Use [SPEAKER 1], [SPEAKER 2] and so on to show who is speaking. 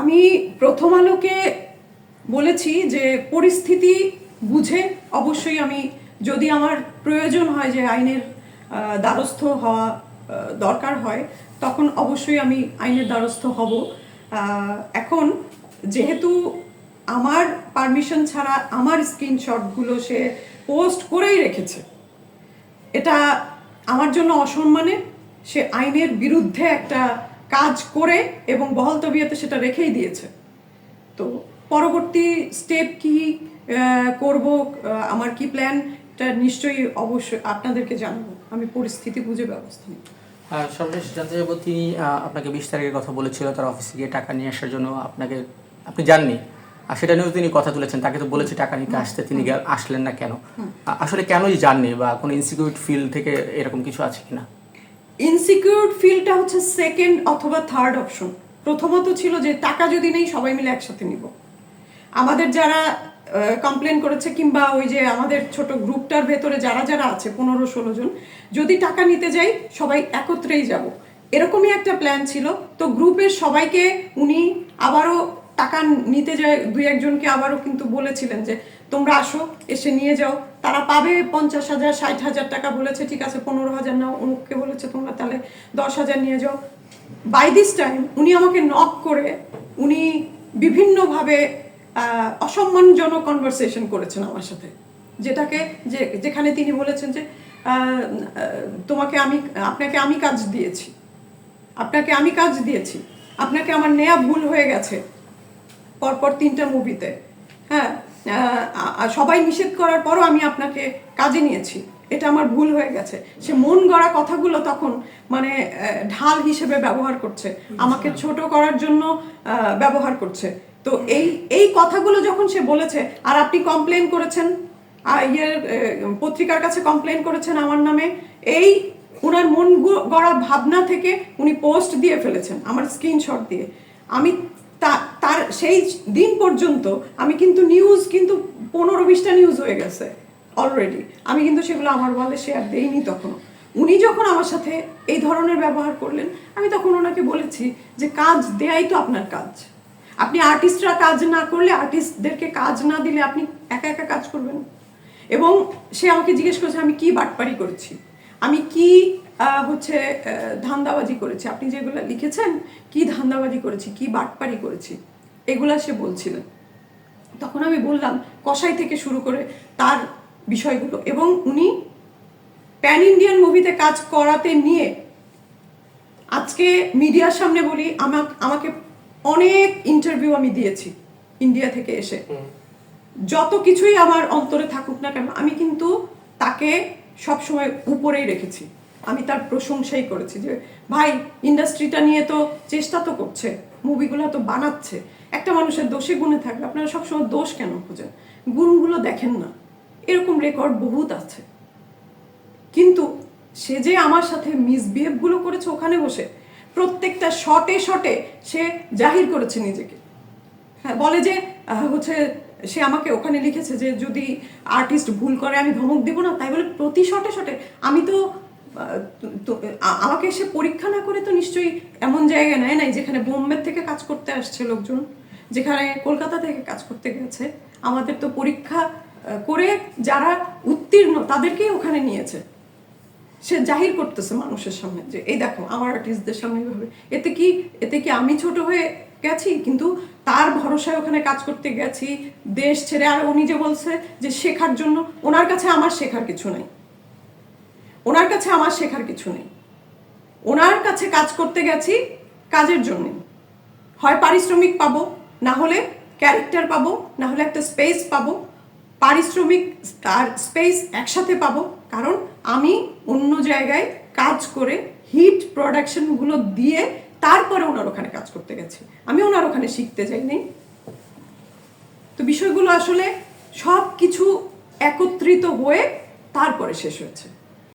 [SPEAKER 1] আমি প্রথম আলোকে বলেছি যে পরিস্থিতি বুঝে অবশ্যই আমি, যদি আমার প্রয়োজন হয় যে আইনের দ্বারস্থ হওয়া দরকার হয়, তখন অবশ্যই আমি আইনের দ্বারস্থ হব। এখন যেহেতু আমার পারমিশন ছাড়া আমার স্ক্রিনশটগুলো সে পোস্ট করেই রেখেছে, এটা আমার জন্য অসম্মানের সে আইনের বিরুদ্ধে একটা কাজ করে এবং বহল তবিয়তে সেটা রেখেই দিয়েছে। তো পরবর্তী স্টেপ কি করব আমার কি প্ল্যান এটা নিশ্চয়ই অবশ্যই আপনাদেরকে জানাব। আমি পরিস্থিতি বুঝে ব্যবস্থা নিব।
[SPEAKER 2] আর সর্বশেষ জানতে চাইব তিনি আপনাকে বিশ তারিখের কথা বলেছিল তার অফিসে গিয়ে টাকা নিয়ে আসার জন্য আপনাকে আপনি জাননি। আর সেটা নিয়েও তিনি কথা তুলেছেন তাকে তো বলেছে টাকা নিতে আসতে তিনি আসলেন না কেন? আসলে কেনই জাননি বা কোনো ইনসিকিউর ফিল থেকে এরকম কিছু আছে কিনা?
[SPEAKER 1] ইনসিকিউর ফিলটা হচ্ছে সেকেন্ড অথবা থার্ড অপশন প্রথমত ছিল যে টাকা যদি নেই, সবাই মিলে একসাথে নিব। আমাদের যারা কমপ্লেন করেছে কিংবা ওই যে আমাদের ছোট গ্রুপটার ভেতরে যারা যারা আছে, পনেরো ষোলো জন, যদি টাকা নিতে যাই, সবাই একত্রেই যাব। এরকমই একটা প্ল্যান ছিল। তো গ্রুপের সবাইকে উনি আবারও টাকা নিতে যায় দুই একজনকে আবারও কিন্তু বলেছিলেন যে, তোমরা আসো, এসে নিয়ে যাও। তারা পাবে পঞ্চাশ হাজার, ষাট হাজার টাকা বলেছে, ঠিক আছে, পনেরো হাজার নাও। অমুককে বলেছে, তোমরা তাহলে দশ হাজার নিয়ে যাও। বাই দিস টাইম উনি আমাকে নক করে, উনি বিভিন্নভাবে অসম্মানজনক কনভারসেশন করেছেন আমার সাথে। যেটাকে, যে, যেখানে তিনি বলেছেন যে তোমাকে আমি, আপনাকে আমি কাজ দিয়েছি। আপনাকে আমি কাজ দিয়েছি। আপনাকে আমার নেয়া ভুল হয়ে গেছে। পরপর তিনটা মুভিতে। হ্যাঁ সবাই নিষেধ করার পরও আমি আপনাকে কাজে নিয়েছি। এটা আমার ভুল হয়ে গেছে। সে মন গড়া কথাগুলো তখন মানে ঢাল হিসেবে ব্যবহার করছে। আমাকে ছোট করার জন্য ব্যবহার করছে। তো এই এই কথাগুলো যখন সে বলেছে আর আপনি কমপ্লেন করেছেন ইয়ের পত্রিকার কাছে কমপ্লেন করেছেন আমার নামে এই ওনার মন গড়া ভাবনা থেকে উনি পোস্ট দিয়ে ফেলেছেন আমার স্ক্রিনশট দিয়ে। আমি তা- তার সেই দিন পর্যন্ত আমি কিন্তু নিউজ কিন্তু পনেরো বিশটা নিউজ হয়ে গেছে অলরেডি আমি কিন্তু সেগুলো আমার বলে শেয়ার দেইনি তখনও। উনি যখন আমার সাথে এই ধরনের ব্যবহার করলেন, আমি তখন ওনাকে বলেছি যে কাজ দেয়াই তো আপনার কাজ। আপনি আর্টিস্টরা কাজ না করলে আর্টিস্টদেরকে কাজ না দিলে আপনি একা একা কাজ করবেন। এবং সে আমাকে জিজ্ঞেস করেছে, আমি কি বাটপারি করেছি? আমি কি হচ্ছে ধান্দাবাজি করেছি। আপনি যেগুলো লিখেছেন কি ধান্দাবাজি করেছি কি বাটপারি করেছি এগুলা সে বলছিলেন তখন আমি বললাম কসাই থেকে শুরু করে তার বিষয়গুলো এবং উনি প্যান ইন্ডিয়ান মুভিতে কাজ করাতে নিয়ে আজকে মিডিয়ার সামনে বলি আমাকে আমাকে অনেক ইন্টারভিউ আমি দিয়েছি ইন্ডিয়া থেকে এসে। যত কিছুই আমার অন্তরে থাকুক না কেন আমি কিন্তু তাকে সবসময় উপরেই রেখেছি। আমি তার প্রশংসাই করেছি যে, ভাই ইন্ডাস্ট্রিটা নিয়ে তো চেষ্টা তো করছে মুভিগুলো তো বানাচ্ছে। একটা মানুষের দোষে গুণে থাকবে আপনারা সবসময় দোষ কেন খোঁজেন? গুণগুলো দেখেন না। এরকম রেকর্ড বহুত আছে। কিন্তু সে যে আমার সাথে মিসবিহেভগুলো করেছে ওখানে বসে, প্রত্যেকটা শটে শটে সে জাহির করেছে নিজেকে। হ্যাঁ বলে যে হচ্ছে সে আমাকে ওখানে লিখেছে যে, যদি আর্টিস্ট ভুল করে আমি ধমক দিব না, তাই বলে প্রতি শটে শটে আমি তো আমাকে সে পরীক্ষা না করে তো নিশ্চয়ই এমন জায়গা নেয় নাই যেখানে বোম্বে থেকে কাজ করতে আসছে লোকজন, যেখানে কলকাতা থেকে কাজ করতে গেছে। আমাদের তো পরীক্ষা করে যারা উত্তীর্ণ তাদেরকেই ওখানে নিয়েছে। সে জাহির করতেছে মানুষের সামনে যে, এই দেখো, আমার আর্টিস্টদের সামনে এইভাবে। এতে কি এতে কি আমি ছোট হয়ে গেছি? কিন্তু তার ভরসায় ওখানে কাজ করতে গেছি, দেশ ছেড়ে, আর উনি যে বলছে যে, শেখার জন্য। ওনার কাছে আমার শেখার কিছু নেই। ওনার কাছে আমার শেখার কিছু নেই। ওনার কাছে কাজ করতে গেছি কাজের জন্য। হয় পারিশ্রমিক পাবো, না হলে ক্যারেক্টার পাবো, না হলে একটা স্পেস পাবো। পারিশ্রমিক আর স্পেস একসাথে পাবো, কারণ আমি অন্য জায়গায় কাজ করে হিট প্রোডাকশনগুলো দিয়ে তারপরে ওনার ওখানে কাজ করতে গেছি। আমি ওনার ওখানে শিখতে যাইনি। তো বিষয়গুলো আসলে সব কিছু একত্রিত হয়ে তারপরে শেষ হয়েছে।